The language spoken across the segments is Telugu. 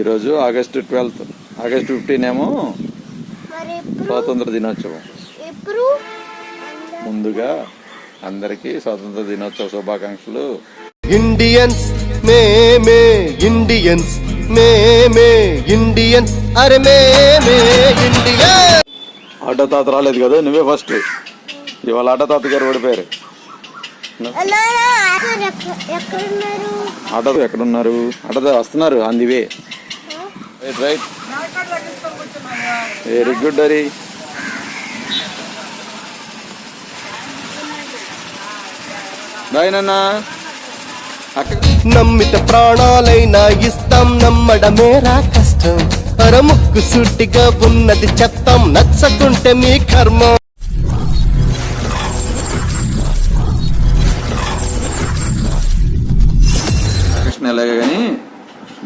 ఈరోజు ఆగస్టు ట్వెల్త్. ఆగస్టు ఫిఫ్టీన్ ఏమో స్వాతంత్ర దినోత్సవం. ముందుగా అందరికీ స్వాతంత్ర దినోత్సవ శుభాకాంక్షలు. ఇండియన్స్ మేమే ఇండియన్స్ మేమే ఇండియన్స్ అరే మేమే ఇండియన్ ఆటో తాత రాలేదు కదా నువ్వే ఫస్ట్ ఇవాళ ఆటో తాత గారు ఓడిపోయారు. ఆటోలు ఎక్క- ఎక్కడున్నారు ఆటో ఎక్కడున్నారు? ఆటో తాత వస్తున్నారు on the way. Right right very good Hari bye నాన్న నమ్మిత ప్రాణాలైనా ఇస్తాం నమ్మడమేరా కష్టం. అరముక్కు సూటిగా ఉన్నది చెత్తం. నచ్చకుంటే మీ కర్మ.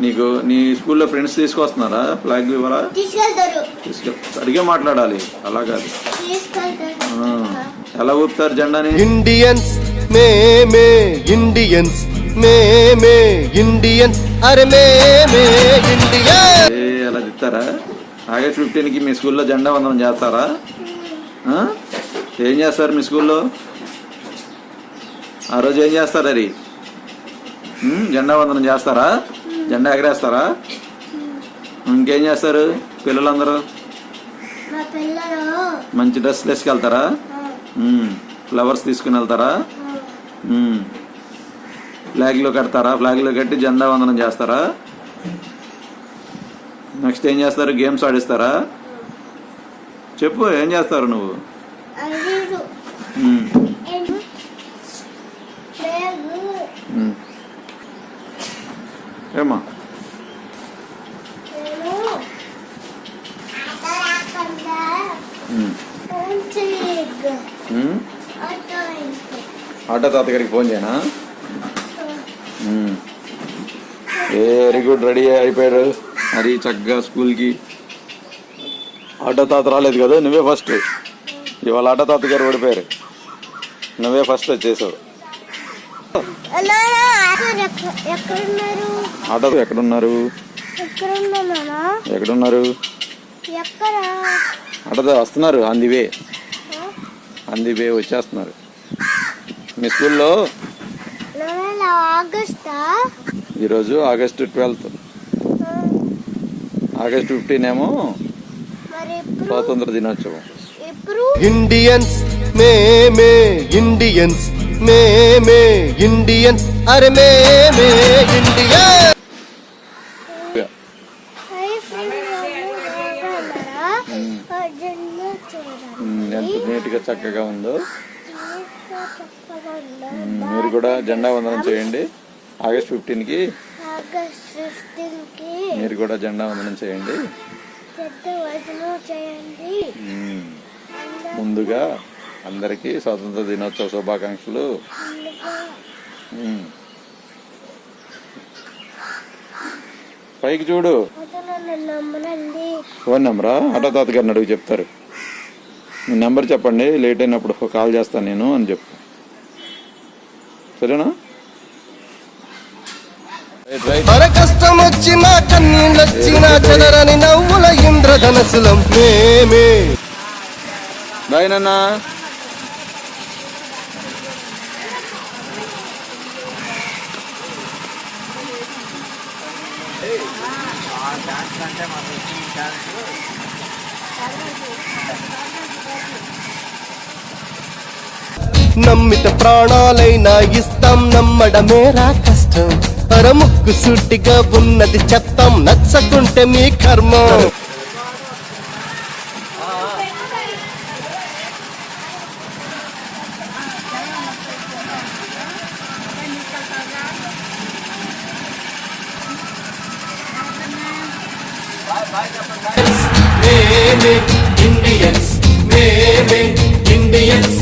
నీకు నీ స్కూల్లో ఫ్రెండ్స్ తీసుకొస్తున్నారా? ఫ్లాగ్ ఇవ్వరా? తీసుకెళ్ సరిగ్గా మాట్లాడాలి. అలా కాదు. ఎలా ఊపుతారు జెండాని? ఇండియన్స్ మేమే ఇండియన్స్ మేమే ఇండియన్స్ అరే మేమే ఇండియన్ ఏ, అలా తిత్తారా ఆగస్ట్ ఫిఫ్టీన్కి మీ స్కూల్లో జెండా వందనం చేస్తారా? ఆ? ఏం చేస్తారు మీ స్కూల్లో? ఆ రోజు ఏం చేస్తారు అది? జెండా వందనం చేస్తారా? జెండా ఎగరేస్తారా? ఇంకేం చేస్తారు పిల్లలందరూ? మంచి డ్రెస్ ఉమ్, ఫ్లవర్స్ తీసుకుని వెళ్తారా. ఫ్లాగ్లో కడతారా? ఫ్లాగ్లో కట్టి జెండా వందనం చేస్తారా? నెక్స్ట్ ఏం చేస్తారు? గేమ్స్ ఆడిస్తారా? చెప్పు ఏం చేస్తారు నువ్వు? ఆటో తాతగారికి ఫోన్ చేయనా? వెరీ గుడ్ రెడీ అయిపోయారు మరి చక్కగా స్కూల్కి. ఆటో తాత రాలేదు కదా నువ్వే ఫస్ట్ ఇవాళ ఆటో తాత గారు ఓడిపోయారు. నువ్వే ఫస్ట్ వచ్చేసావు. ఆటో ఎక్కడున్నారు? ఎక్కడున్నా నానా ఎక్కడున్నారు? ఎక్కడ? ఆటో వస్తున్నారు ఆన్ వే వచ్చేస్తున్నారు. మీ స్కూల్లో? ఈరోజు ఆగస్టు ట్వెల్త్. ఆగస్టు ఫిఫ్టీన్ ఏమో స్వాతంత్ర దినోత్సవం. ఇండియన్స్ మేమే ఇండియన్స్ మేమే ఇండియన్స్ అరే మేమే ఇండియన్ ఎంత నీట్గా చక్కగా ఉందో. మీరు కూడా జెండా వందనం చేయండి. ఆగస్ట్ ఫిఫ్టీన్కి. ఆగస్ట్ ఫిఫ్టీన్కి మీరు కూడా జెండా వందనం చేయండి. ముందుగా అందరికీ స్వాతంత్ర దినోత్సవ శుభాకాంక్షలు ముందుగా ఉమ్. పైకి చూడు. ఫోన్ నెంబరా? ఆటో తాత గారిని అడుగు చెప్తారు. మీ నెంబర్ చెప్పండి లేట్ అయినప్పుడు కాల్ చేస్తాను నేను అని చెప్పు. సరేనా? అర కష్టం వచ్చిన కన్నీళ్ళొచ్చిన చెదరని నవ్వుల ఇంద్రధనసులం మేమే. నమ్మిత ప్రాణాలైనా ఇస్తాం నమ్మడమేరా కష్టం. అరముక్కు సుట్టిగా ఉన్నది చెత్తం. నచ్చకుంటే మీ కర్మ. మేమే ఇండియన్స్ మేమే ఇండియన్స్